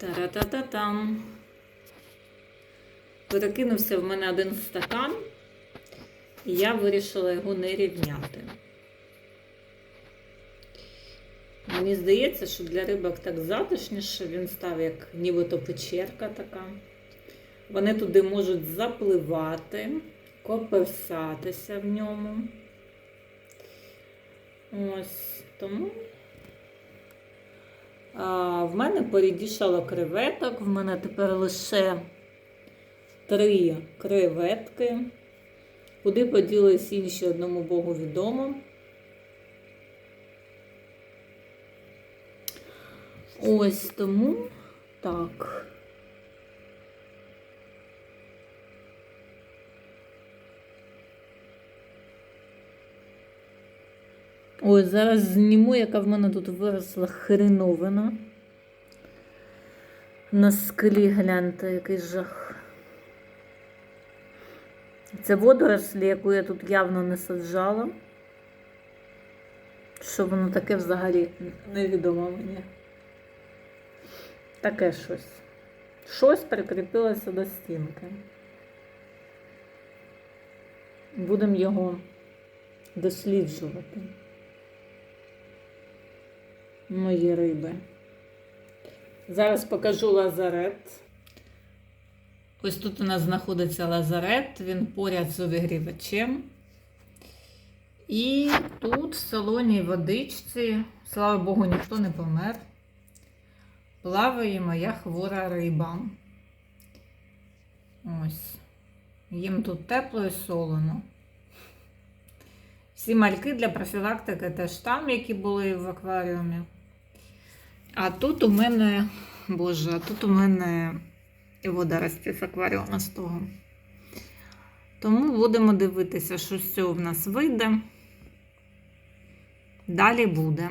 Та-ра-та-та-там. Перекинувся в мене один стакан, і я вирішила його не рівняти. Мені здається, що для рибок так затишніше він став як нібито печерка така. Вони туди можуть запливати, коперсатися в ньому. Ось тому. В мене порідішало креветок, в мене тепер лише три креветки. Куди поділись інші одному Богу відомо. Ось тому так. Ой, зараз зніму, яка в мене тут виросла хреновина. На склі гляньте, який жах. Це водорослі, яку я тут явно не саджала. Що воно таке взагалі невідомо мені. Таке щось. Щось прикріпилося до стінки. Будемо його досліджувати. Мої риби. Зараз покажу лазарет. Ось тут у нас знаходиться лазарет, він поряд з обігрівачем. І тут в салоні водичці, слава Богу, ніхто не помер. Плаває моя хвора риба. Ось. Їм тут тепло і солоно. Всі мальки для профілактики теж там, які були в акваріумі. А тут у мене, боже, а тут у мене водорості з акваріума з того. Тому будемо дивитися, що з цього в нас вийде. Далі буде.